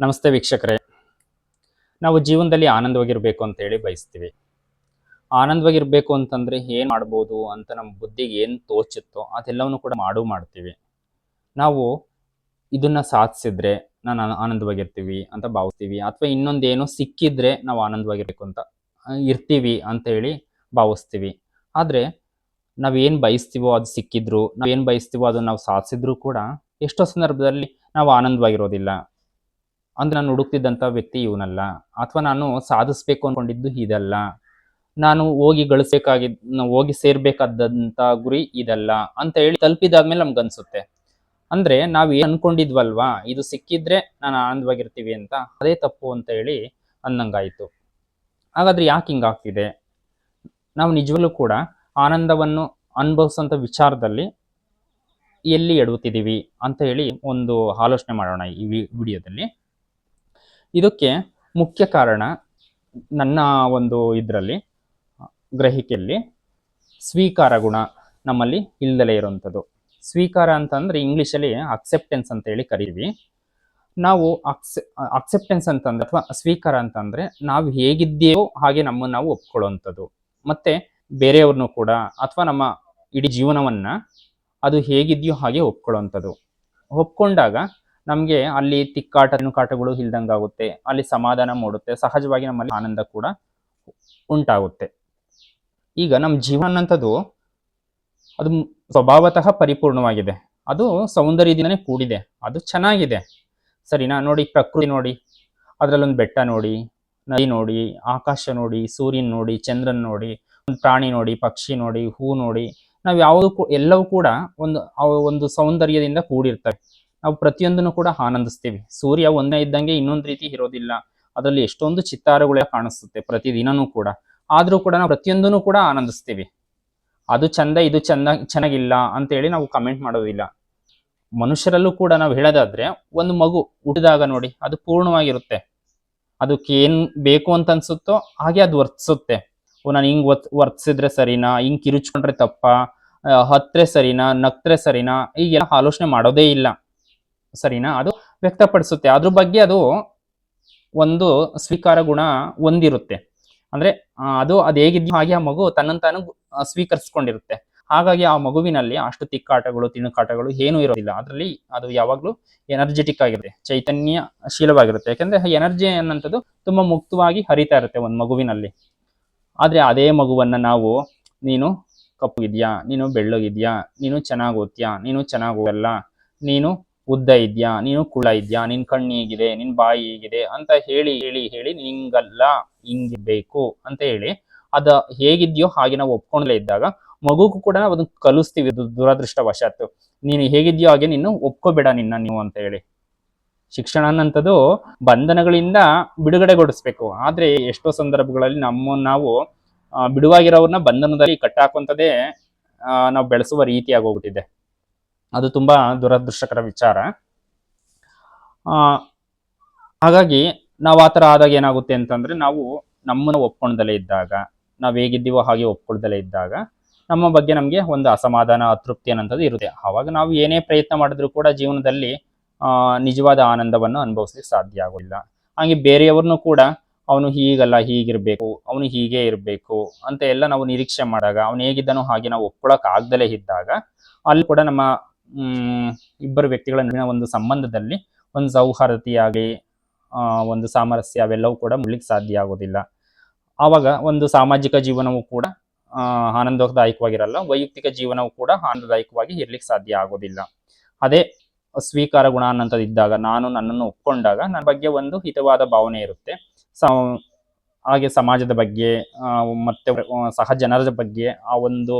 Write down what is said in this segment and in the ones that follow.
ನಮಸ್ತೆ ವೀಕ್ಷಕರೇ. ನಾವು ಜೀವನದಲ್ಲಿ ಆನಂದವಾಗಿರಬೇಕು ಅಂತ ಹೇಳಿ ಬಯಸ್ತೀವಿ. ಆನಂದವಾಗಿರಬೇಕು ಅಂತಂದರೆ ಏನು ಮಾಡ್ಬೋದು ಅಂತ ನಮ್ಮ ಬುದ್ಧಿಗೆ ಏನು ತೋಚುತ್ತೋ ಅದೆಲ್ಲವನ್ನು ಕೂಡ ಮಾಡು ಮಾಡ್ತೀವಿ. ನಾವು ಇದನ್ನು ಸಾಧಿಸಿದ್ರೆ ನಾನು ಆನಂದವಾಗಿರ್ತೀವಿ ಅಂತ ಭಾವಿಸ್ತೀವಿ. ಅಥವಾ ಇನ್ನೊಂದೇನೋ ಸಿಕ್ಕಿದ್ರೆ ನಾವು ಆನಂದವಾಗಿರಬೇಕು ಅಂತ ಇರ್ತೀವಿ ಅಂತ ಹೇಳಿ ಭಾವಿಸ್ತೀವಿ. ಆದರೆ ನಾವೇನು ಬಯಸ್ತೀವೋ ಅದು ಸಿಕ್ಕಿದ್ರು ನಾವೇನು ಬಯಸ್ತೀವೋ ಅದನ್ನು ನಾವು ಸಾಧಿಸಿದ್ರು ಕೂಡ ಎಷ್ಟೋ ಸಂದರ್ಭದಲ್ಲಿ ನಾವು ಆನಂದವಾಗಿರೋದಿಲ್ಲ. ಅಂದ್ರೆ ನಾನು ಹುಡುಕ್ತಿದ್ದಂಥ ವ್ಯಕ್ತಿ ಇವನಲ್ಲ. ಅಥವಾ ನಾನು ಸಾಧಿಸ್ಬೇಕು ಅಂದ್ಕೊಂಡಿದ್ದು ಇದಲ್ಲ. ನಾನು ಹೋಗಿ ಗಳಿಸ್ಬೇಕಾಗಿದ್ ಹೋಗಿ ಸೇರ್ಬೇಕಾದಂಥ ಗುರಿ ಇದಲ್ಲ ಅಂತ ಹೇಳಿ ತಲುಪಿದಾದ್ಮೇಲೆ ನಮ್ಗೆ ಅನ್ಸುತ್ತೆ. ಅಂದ್ರೆ ನಾವ್ ಏನ್ ಅನ್ಕೊಂಡಿದ್ವಲ್ವಾ? ಇದು ಸಿಕ್ಕಿದ್ರೆ ನಾನು ಆನಂದವಾಗಿರ್ತೀವಿ ಅಂತ ಅದೇ ತಪ್ಪು ಅಂತ ಹೇಳಿ ಅನ್ನಂಗಾಯ್ತು. ಹಾಗಾದ್ರೆ ಯಾಕೆ ಹಿಂಗಾಗ್ತಿದೆ ನಾವು ನಿಜವಲ್ಲೂ ಕೂಡ ಆನಂದವನ್ನು ಅನುಭವಿಸೋಂಥ ವಿಚಾರದಲ್ಲಿ ಎಲ್ಲಿ ಎಡುತ್ತಿದ್ದೀವಿ ಅಂತ ಹೇಳಿ ಒಂದು ಆಲೋಚನೆ ಮಾಡೋಣ ಈ ವಿಡಿಯೋದಲ್ಲಿ. ಇದಕ್ಕೆ ಮುಖ್ಯ ಕಾರಣ ನನ್ನ ಒಂದು ಇದರಲ್ಲಿ, ಗ್ರಹಿಕೆಯಲ್ಲಿ ಸ್ವೀಕಾರ ಗುಣ ನಮ್ಮಲ್ಲಿ ಇಲ್ದಲೇ ಇರುವಂಥದ್ದು. ಸ್ವೀಕಾರ ಅಂತಂದರೆ ಇಂಗ್ಲೀಷಲ್ಲಿ ಅಕ್ಸೆಪ್ಟೆನ್ಸ್ ಅಂತ ಹೇಳಿ ಕರೀವಿ ನಾವು ಅಕ್ಸೆ ಅಕ್ಸೆಪ್ಟೆನ್ಸ್ ಅಂತಂದ್ರೆ ಅಥವಾ ಸ್ವೀಕಾರ ಅಂತಂದರೆ ನಾವು ಹೇಗಿದ್ದೀವೋ ಹಾಗೆ ನಮ್ಮನ್ನು ನಾವು ಒಪ್ಕೊಳ್ಳುವಂಥದ್ದು. ಮತ್ತು ಬೇರೆಯವ್ರನ್ನೂ ಕೂಡ ಅಥವಾ ನಮ್ಮ ಇಡೀ ಜೀವನವನ್ನು ಅದು ಹೇಗಿದೆಯೋ ಹಾಗೆ ಒಪ್ಕೊಳ್ಳುವಂಥದ್ದು. ಒಪ್ಕೊಂಡಾಗ ನಮಗೆ ಅಲ್ಲಿ ತಿಕ್ಕಾಟ ಕಾಟಗಳು ಇಲ್ದಂಗಾಗುತ್ತೆ, ಅಲ್ಲಿ ಸಮಾಧಾನ ಮೂಡುತ್ತೆ, ಸಹಜವಾಗಿ ನಮ್ಮಲ್ಲಿ ಆನಂದ ಕೂಡ ಉಂಟಾಗುತ್ತೆ. ಈಗ ನಮ್ಮ ಜೀವನ ಅದು ಸ್ವಭಾವತಃ ಪರಿಪೂರ್ಣವಾಗಿದೆ. ಅದು ಸೌಂದರ್ಯದಿಂದನೇ ಕೂಡಿದೆ. ಅದು ಚೆನ್ನಾಗಿದೆ. ಸರಿನಾ? ನೋಡಿ, ಪ್ರಕೃತಿ ನೋಡಿ, ಅದರಲ್ಲೊಂದು ಬೆಟ್ಟ ನೋಡಿ, ನದಿ ನೋಡಿ, ಆಕಾಶ ನೋಡಿ, ಸೂರ್ಯನ್ ನೋಡಿ, ಚಂದ್ರನ್ ನೋಡಿ, ಒಂದು ಪ್ರಾಣಿ ನೋಡಿ, ಪಕ್ಷಿ ನೋಡಿ, ಹೂ ನೋಡಿ, ನಾವು ಯಾವುದು ಎಲ್ಲವೂ ಕೂಡ ಒಂದು ಒಂದು ಸೌಂದರ್ಯದಿಂದ ಕೂಡಿರ್ತವೆ. ನಾವು ಪ್ರತಿಯೊಂದನ್ನು ಕೂಡ ಆನಂದಿಸ್ತೀವಿ. ಸೂರ್ಯ ಒಂದೇ ಇದ್ದಂಗೆ ಇನ್ನೊಂದು ರೀತಿ ಇರೋದಿಲ್ಲ. ಅದರಲ್ಲಿ ಎಷ್ಟೊಂದು ಚಿತ್ತಾರಗಳೇ ಕಾಣಿಸುತ್ತೆ ಪ್ರತಿದಿನನೂ ಕೂಡ. ಆದರೂ ಕೂಡ ನಾವು ಪ್ರತಿಯೊಂದನ್ನು ಕೂಡ ಆನಂದಿಸ್ತೀವಿ. ಅದು ಚಂದ, ಇದು ಚಂದ, ಚೆನ್ನಾಗಿಲ್ಲ ಅಂತ ಹೇಳಿ ನಾವು ಕಮೆಂಟ್ ಮಾಡೋದಿಲ್ಲ. ಮನುಷ್ಯರಲ್ಲೂ ಕೂಡ ನಾವು ಹೇಳೋದಾದ್ರೆ ಒಂದು ಮಗು ಹುಟ್ಟಿದಾಗ ನೋಡಿ ಅದು ಪೂರ್ಣವಾಗಿರುತ್ತೆ. ಅದಕ್ಕೆ ಏನು ಬೇಕು ಅಂತ ಅನ್ಸುತ್ತೋ ಹಾಗೆ ಅದು ವರ್ತಿಸುತ್ತೆ. ಓ, ನಾನು ಹಿಂಗ್ ವರ್ತ್, ವರ್ತಿಸಿದ್ರೆ ಸರಿನಾ? ಹಿಂಗ್ ಕಿರುಚ್ಕೊಂಡ್ರೆ ತಪ್ಪ? ಹತ್ರೆ ಸರಿನಾ? ನಕ್ತ್ರೆ ಸರಿನಾ? ಈಗೆಲ್ಲ ಆಲೋಚನೆ ಮಾಡೋದೇ ಇಲ್ಲ. ಸರಿನಾ? ಅದು ವ್ಯಕ್ತಪಡಿಸುತ್ತೆ. ಅದ್ರ ಬಗ್ಗೆ ಅದು ಒಂದು ಸ್ವೀಕಾರ ಗುಣ ಹೊಂದಿರುತ್ತೆ. ಅಂದ್ರೆ ಅದು ಅದು ಹೇಗಿದ್ಯೋ ಹಾಗೆ ಆ ಮಗು ತನ್ನಂತಾನು ಸ್ವೀಕರಿಸ್ಕೊಂಡಿರುತ್ತೆ. ಹಾಗಾಗಿ ಆ ಮಗುವಿನಲ್ಲಿ ಅಷ್ಟು ತಿಕ್ಕಾಟಗಳು, ತಿಣುಕಾಟಗಳು ಏನೂ ಇರೋದಿಲ್ಲ. ಅದರಲ್ಲಿ ಅದು ಯಾವಾಗಲೂ ಎನರ್ಜೆಟಿಕ್ ಆಗಿರುತ್ತೆ. ಚೈತನ್ಯಶೀಲವಾಗಿರುತ್ತೆ ಯಾಕಂದ್ರೆ ಎನರ್ಜಿ ಅನ್ನಂಥದ್ದು ತುಂಬಾ ಮುಕ್ತವಾಗಿ ಹರಿತಾ ಇರುತ್ತೆ ಒಂದು ಮಗುವಿನಲ್ಲಿ. ಆದರೆ ಅದೇ ಮಗುವನ್ನ ನಾವು, ನೀನು ಕಪ್ಪುಗಿದ್ಯಾ ನೀನು ಬೆಳ್ಳಗಿದ್ಯಾ? ನೀನು ಚೆನ್ನಾಗಿ ಓದ್ತೀಯಾ? ನೀನು ಚೆನ್ನಾಗಿ ಓದಲ್ಲ? ನೀನು ಉದ್ದ ಇದ್ಯಾ, ನೀನು ಕುಳ್ಳ ಇದ್ಯಾ, ನಿನ್ ಕಣ್ಣು ಹೀಗಿದೆ, ನಿನ್ ಬಾಯಿ ಹೀಗಿದೆ ಅಂತ ಹೇಳಿ ಹೇಳಿ ಹೇಳಿ ನಿಂಗಲ್ಲ ಹಿಂಗಿರ್ಬೇಕು ಅಂತ ಹೇಳಿ ಅದ ಹೇಗಿದ್ಯೋ ಹಾಗೆ ನಾವು ಒಪ್ಕೊಂಡ್ಲೇ ಇದ್ದಾಗ ಮಗುಗೂ ಕೂಡ ನಾವು ಅದನ್ನ ಕಲಿಸ್ತೀವಿ ದುರದೃಷ್ಟವಶಾತ್ತು ನೀನು ಹೇಗಿದ್ಯೋ ಹಾಗೆ ನೀನು ಒಪ್ಕೋಬೇಡ ನಿನ್ನ ನೀವು ಅಂತ ಹೇಳಿ. ಶಿಕ್ಷಣ ಅನ್ನಂಥದ್ದು ಬಂಧನಗಳಿಂದ ಬಿಡುಗಡೆಗೊಳಿಸ್ಬೇಕು ಆದ್ರೆ ಎಷ್ಟೋ ಸಂದರ್ಭಗಳಲ್ಲಿ ನಮ್ಮ, ನಾವು ಬಿಡುವಾಗಿರೋರನ್ನ ಬಿಡುವಾಗಿರೋರ್ನ ಬಂಧನದಲ್ಲಿ ಕಟ್ಟಾಕುವಂಥದ್ದೇ ನಾವು ಬೆಳೆಸುವ ರೀತಿಯಾಗಿ ಆಗೋಗ್ಬಿಟ್ಟಿದೆ ಅದು ತುಂಬಾ ದುರದೃಷ್ಟಕರ ವಿಚಾರ. ಹಾಗಾಗಿ ನಾವು ಆ ಥರ ಆದಾಗ ಏನಾಗುತ್ತೆ ಅಂತಂದ್ರೆ ನಾವು ನಮ್ಮನ್ನು ಒಪ್ಕೊಂಡಲೇ ಇದ್ದಾಗ, ನಾವು ಹೇಗಿದ್ದೀವೋ ಹಾಗೆ ಒಪ್ಕೊಳ್ದಲೇ ಇದ್ದಾಗ ನಮ್ಮ ಬಗ್ಗೆ ನಮಗೆ ಒಂದು ಅಸಮಾಧಾನ, ಅತೃಪ್ತಿ ಅನ್ನೋಂಥದ್ದು ಇರುತ್ತೆ. ಆವಾಗ ನಾವು ಏನೇ ಪ್ರಯತ್ನ ಮಾಡಿದ್ರು ಕೂಡ ಜೀವನದಲ್ಲಿ ನಿಜವಾದ ಆನಂದವನ್ನು ಅನುಭವಿಸ್ಲಿಕ್ಕೆ ಸಾಧ್ಯ ಆಗೋಲ್ಲ ಹಾಗೆ ಬೇರೆಯವ್ರನ್ನೂ ಕೂಡ ಅವನು ಹೀಗಲ್ಲ, ಹೀಗಿರಬೇಕು, ಅವನು ಹೀಗೆ ಇರಬೇಕು ಅಂತ ಎಲ್ಲ ನಾವು ನಿರೀಕ್ಷೆ ಮಾಡಿದಾಗ, ಅವನು ಹೇಗಿದ್ದಾನೋ ಹಾಗೆ ನಾವು ಒಪ್ಕೊಳಕ್ಕೆ ಆಗ್ದಲೇ ಇದ್ದಾಗ, ಅಲ್ಲಿ ಕೂಡ ನಮ್ಮ ಇಬ್ಬರು ವ್ಯಕ್ತಿಗಳ ನಡುವಿನ ಒಂದು ಸಂಬಂಧದಲ್ಲಿ ಒಂದು ಸೌಹಾರ್ದತೆಯಾಗಲಿ ಒಂದು ಸಾಮರಸ್ಯ ಅವೆಲ್ಲವೂ ಕೂಡ ಮುಳ್ಳಿಕ್ಕೆ ಸಾಧ್ಯ ಆಗೋದಿಲ್ಲ. ಆವಾಗ ಒಂದು ಸಾಮಾಜಿಕ ಜೀವನವೂ ಕೂಡ ಆನಂದದಾಯಕವಾಗಿರಲ್ಲ, ವೈಯಕ್ತಿಕ ಜೀವನವೂ ಕೂಡ ಆನಂದದಾಯಕವಾಗಿ ಇರ್ಲಿಕ್ಕೆ ಸಾಧ್ಯ ಆಗೋದಿಲ್ಲ. ಅದೇ ಸ್ವೀಕಾರ ಗುಣ ಅನ್ನಂಥದ್ದು ಇದ್ದಾಗ ನಾನು ನನ್ನನ್ನು ಒಪ್ಕೊಂಡಾಗ ನನ್ನ ಬಗ್ಗೆ ಒಂದು ಹಿತವಾದ ಭಾವನೆ ಇರುತ್ತೆ. ಹಾಗೆ ಸಮಾಜದ ಬಗ್ಗೆ ಮತ್ತೆ ಸಹ ಜನರ ಬಗ್ಗೆ ಆ ಒಂದು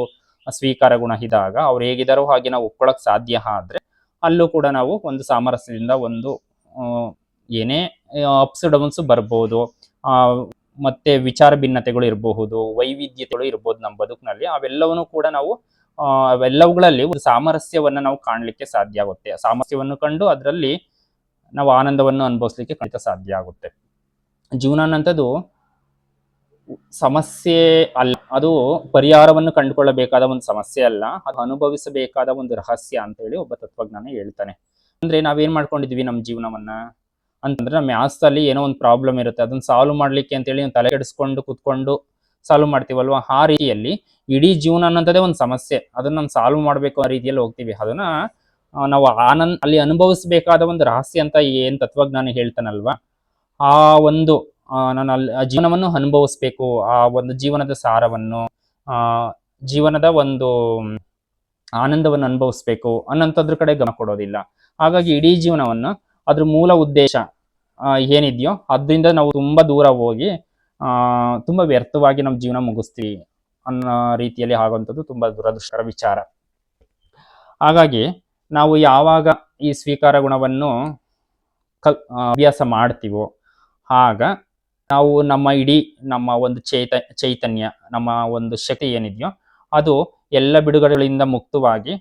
ಸ್ವೀಕಾರ ಗುಣ ಇದ್ದಾಗ ಅವ್ರು ಹೇಗಿದಾರೋ ಹಾಗೆ ನಾವು ಒಪ್ಕೊಳಕ್ ಸಾಧ್ಯ ಆದ್ರೆ ಅಲ್ಲೂ ಕೂಡ ನಾವು ಒಂದು ಸಾಮರಸ್ಯದಿಂದ ಒಂದು ಏನೇ ಅಪ್ಸ್ ಡೌನ್ಸ್ ಬರ್ಬೋದು. ಮತ್ತೆ ವಿಚಾರ ಭಿನ್ನತೆಗಳು ಇರಬಹುದು, ವೈವಿಧ್ಯತೆಗಳು ಇರಬಹುದು ನಮ್ಮ ಬದುಕಿನಲ್ಲಿ. ಅವೆಲ್ಲವನ್ನು ಕೂಡ ನಾವು ಅವೆಲ್ಲವುಗಳಲ್ಲಿ ಒಂದು ಸಾಮರಸ್ಯವನ್ನು ನಾವು ಕಾಣಲಿಕ್ಕೆ ಸಾಧ್ಯ ಆಗುತ್ತೆ. ಸಾಮರಸ್ಯವನ್ನು ಕಂಡು ಅದರಲ್ಲಿ ನಾವು ಆನಂದವನ್ನು ಅನುಭವಿಸ್ಲಿಕ್ಕೆ ಖಂಡಿತ ಸಾಧ್ಯ ಆಗುತ್ತೆ. ಜೀವನ ಅನ್ನೋಂಥದ್ದು ಸಮಸ್ಯೆ ಅಲ್ಲ. ಅದು ಪರಿಹಾರವನ್ನು ಕಂಡುಕೊಳ್ಳಬೇಕಾದ ಒಂದು ಸಮಸ್ಯೆ ಅಲ್ಲ. ಅದು ಅನುಭವಿಸಬೇಕಾದ ಒಂದು ರಹಸ್ಯ ಅಂತ ಹೇಳಿ ಒಬ್ಬ ತತ್ವಜ್ಞಾನ ಹೇಳ್ತಾನೆ. ಅಂದ್ರೆ ನಾವೇನ್ ಮಾಡ್ಕೊಂಡಿದ್ವಿ ನಮ್ಮ ಜೀವನವನ್ನ? ಅಂತಂದ್ರೆ ನಮ್ಮ ಆಸ್ತಲ್ಲಿ ಏನೋ ಒಂದು ಪ್ರಾಬ್ಲಮ್ ಇರುತ್ತೆ. ಅದನ್ನ ಸಾಲ್ವ್ ಮಾಡ್ಲಿಕ್ಕೆ ಅಂತೇಳಿ ಹೇಳಿ ತಲೆ ಕೆಡಿಸ್ಕೊಂಡು ಕುತ್ಕೊಂಡು ಸಾಲ್ವ್ ಮಾಡ್ತೀವಲ್ವಾ? ಆ ರೀತಿಯಲ್ಲಿ ಇಡೀ ಜೀವನ ಅನ್ನೋದೇ ಒಂದು ಸಮಸ್ಯೆ. ಅದನ್ನ ನಾವು ಸಾಲ್ವ್ ಮಾಡಬೇಕು ಆ ರೀತಿಯಲ್ಲಿ ಹೋಗ್ತೀವಿ. ಅದನ್ನ ನಾವು ಆನಂದ್ ಅಲ್ಲಿ ಅನುಭವಿಸಬೇಕಾದ ಒಂದು ರಹಸ್ಯ ಅಂತ ಏನ್ ತತ್ವಜ್ಞಾನಿ ಹೇಳ್ತಾನಲ್ವಾ? ಆ ಒಂದು ನಾನು ಅಲ್ಲಿ ಆ ಜೀವನವನ್ನು ಅನುಭವಿಸ್ಬೇಕು, ಆ ಒಂದು ಜೀವನದ ಸಾರವನ್ನು ಜೀವನದ ಒಂದು ಆನಂದವನ್ನು ಅನುಭವಿಸ್ಬೇಕು ಅನ್ನೋಂಥದ್ರ ಕಡೆ ಗಮನ ಕೊಡೋದಿಲ್ಲ. ಹಾಗಾಗಿ ಇಡೀ ಜೀವನವನ್ನು ಅದ್ರ ಮೂಲ ಉದ್ದೇಶ ಏನಿದೆಯೋ ಅದರಿಂದ ನಾವು ತುಂಬ ದೂರ ಹೋಗಿ ತುಂಬ ವ್ಯರ್ಥವಾಗಿ ನಮ್ಮ ಜೀವನ ಮುಗಿಸ್ತೀವಿ ಅನ್ನೋ ರೀತಿಯಲ್ಲಿ ಆಗುವಂಥದ್ದು ತುಂಬ ದುರದೃಷ್ಟಕರ ವಿಚಾರ. ಹಾಗಾಗಿ ನಾವು ಯಾವಾಗ ಈ ಸ್ವೀಕಾರ ಗುಣವನ್ನು ಕಲ್ ಅಭ್ಯಾಸ ಮಾಡ್ತೀವೋ, ಆಗ ನಾವು ನಮ್ಮ ಇಡೀ ನಮ್ಮ ಒಂದು ಚೈತ, ಚೈತನ್ಯ, ನಮ್ಮ ಒಂದು ಶಕ್ತಿ ಏನಿದೆಯೋ ಅದು ಎಲ್ಲ ಬಿಡುಗಡೆಗಳಿಂದ ಮುಕ್ತವಾಗಿ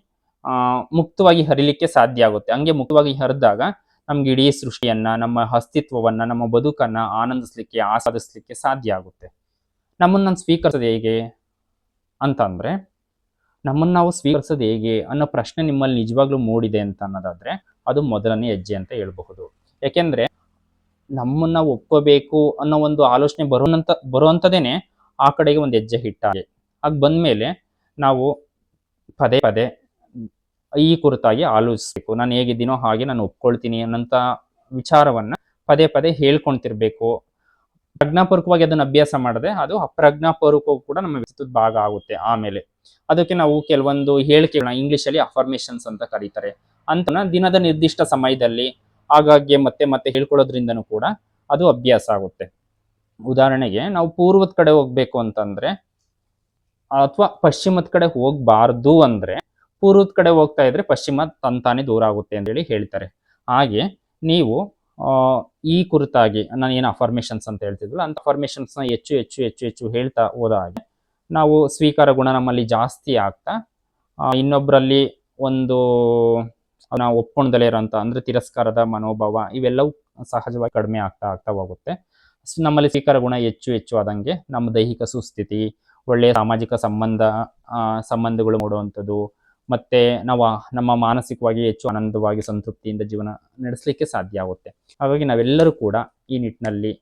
ಮುಕ್ತವಾಗಿ ಹರಿಲಿಕ್ಕೆ ಸಾಧ್ಯ ಆಗುತ್ತೆ. ಹಂಗೆ ಮುಕ್ತವಾಗಿ ಹರಿದಾಗ ನಮ್ಗೆ ಇಡೀ ಸೃಷ್ಟಿಯನ್ನ, ನಮ್ಮ ಅಸ್ತಿತ್ವವನ್ನ, ನಮ್ಮ ಬದುಕನ್ನ ಆನಂದಿಸ್ಲಿಕ್ಕೆ, ಆಸ್ವಾದಿಸ್ಲಿಕ್ಕೆ ಸಾಧ್ಯ ಆಗುತ್ತೆ. ನಮ್ಮನ್ನ ನಾನು ಸ್ವೀಕರಿಸೋದು ಹೇಗೆ ಅಂತಂದ್ರೆ, ನಮ್ಮನ್ನ ನಾವು ಸ್ವೀಕರಿಸೋದು ಹೇಗೆ ಅನ್ನೋ ಪ್ರಶ್ನೆ ನಿಮ್ಮಲ್ಲಿ ನಿಜವಾಗ್ಲೂ ಮೂಡಿದೆ ಅಂತ ಅನ್ನೋದಾದ್ರೆ ಅದು ಮೊದಲನೇ ಹೆಜ್ಜೆ ಅಂತ ಹೇಳ್ಬಹುದು. ಯಾಕೆಂದ್ರೆ ನಮ್ಮನ್ನ ಒಪ್ಕೋಬೇಕು ಅನ್ನೋ ಒಂದು ಆಲೋಚನೆ ಬರುವಂತ, ಬರುವಂತದೇನೆ ಆ ಕಡೆಗೆ ಒಂದು ಹೆಜ್ಜೆ ಇಟ್ಟಾಗೆ ಆಗ ಬಂದ್ಮೇಲೆ ನಾವು ಪದೇ ಪದೇ ಈ ಕುರಿತಾಗಿ ಆಲೋಚಿಸ್ಬೇಕು. ನಾನು ಹೇಗಿದ್ದೀನೋ ಹಾಗೆ ನಾನು ಒಪ್ಕೊಳ್ತೀನಿ ಅನ್ನೋಂಥ ವಿಚಾರವನ್ನ ಪದೇ ಪದೇ ಹೇಳ್ಕೊಂತಿರ್ಬೇಕು ಪ್ರಜ್ಞಾಪೂರ್ವಕವಾಗಿ ಅದನ್ನ ಅಭ್ಯಾಸ ಮಾಡದೆ ಅದು ಅಪ್ರಜ್ಞಾಪೂರ್ವಕವೂ ಕೂಡ ನಮ್ಮ ವ್ಯಕ್ತಿತ್ವದ ಭಾಗ ಆಗುತ್ತೆ ಆಮೇಲೆ. ಅದಕ್ಕೆ ನಾವು ಕೆಲವೊಂದು ಹೇಳಿಕೆಗಳನ್ನ ಇಂಗ್ಲೀಷಲ್ಲಿ ಅಫರ್ಮೇಷನ್ಸ್ ಅಂತ ಕರೀತಾರೆ. ಅಂತ ದಿನದ ನಿರ್ದಿಷ್ಟ ಸಮಯದಲ್ಲಿ ಆಗಾಗ್ಗೆ ಮತ್ತೆ ಮತ್ತೆ ಹೇಳ್ಕೊಳ್ಳೋದ್ರಿಂದನೂ ಕೂಡ ಅದು ಅಭ್ಯಾಸ ಆಗುತ್ತೆ. ಉದಾಹರಣೆಗೆ ನಾವು ಪೂರ್ವದ ಕಡೆ ಹೋಗ್ಬೇಕು ಅಂತಂದ್ರೆ, ಅಥವಾ ಪಶ್ಚಿಮದ ಕಡೆ ಹೋಗ್ಬಾರ್ದು ಅಂದ್ರೆ ಪೂರ್ವದ ಕಡೆ ಹೋಗ್ತಾ ಇದ್ರೆ ಪಶ್ಚಿಮ ತಂತಾನೆ ದೂರ ಆಗುತ್ತೆ ಅಂತೇಳಿ ಹೇಳ್ತಾರೆ. ಹಾಗೆ ನೀವು ಈ ಕುರಿತಾಗಿ ನಾನು ಏನು ಅಫರ್ಮೇಷನ್ಸ್ ಅಂತ ಹೇಳ್ತಿದ್ವಲ್ಲ ಅಂತ ಅಫರ್ಮೇಷನ್ಸ್ನ ಹೆಚ್ಚು ಹೆಚ್ಚು ಹೆಚ್ಚು ಹೆಚ್ಚು ಹೇಳ್ತಾ ಹೋದ ಹಾಗೆ ನಾವು ಸ್ವೀಕಾರ ಗುಣ ನಮ್ಮಲ್ಲಿ ಜಾಸ್ತಿ ಆಗ್ತಾ ಇನ್ನೊಬ್ಬರಲ್ಲಿ ಒಂದು ನಾವು ಒಪ್ಕೊಂಡದಲ್ಲೇ ಇರೋಂಥ ಅಂದ್ರೆ ತಿರಸ್ಕಾರದ ಮನೋಭಾವ ಇವೆಲ್ಲವೂ ಸಹಜವಾಗಿ ಕಡಿಮೆ ಆಗ್ತಾ ಆಗ್ತಾ ಹೋಗುತ್ತೆ. ನಮ್ಮಲ್ಲಿ ಸ್ವೀಕಾರ ಗುಣ ಹೆಚ್ಚು ಹೆಚ್ಚು ಆದಂಗೆ ನಮ್ಮ ದೈಹಿಕ ಸುಸ್ಥಿತಿ, ಒಳ್ಳೆಯ ಸಾಮಾಜಿಕ ಸಂಬಂಧ ಸಂಬಂಧಗಳು ಮೂಡುವಂಥದ್ದು, ಮತ್ತೆ ನಾವು ನಮ್ಮ ಮಾನಸಿಕವಾಗಿ ಹೆಚ್ಚು ಆನಂದವಾಗಿ ಸಂತೃಪ್ತಿಯಿಂದ ಜೀವನ ನಡೆಸಲಿಕ್ಕೆ ಸಾಧ್ಯ ಆಗುತ್ತೆ. ಹಾಗಾಗಿ ನಾವೆಲ್ಲರೂ ಕೂಡ ಈ ನಿಟ್ಟಿನಲ್ಲಿ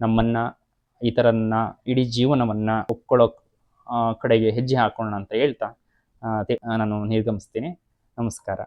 ನಮ್ಮನ್ನ, ಇತರನ್ನ, ಇಡೀ ಜೀವನವನ್ನ ಒಪ್ಕೊಳ್ಳೋ ಕಡೆಗೆ ಹೆಜ್ಜೆ ಹಾಕೋಣ ಅಂತ ಹೇಳ್ತಾ ನಾನು ನಿರ್ಗಮಿಸ್ತೀನಿ. ನಮಸ್ಕಾರ.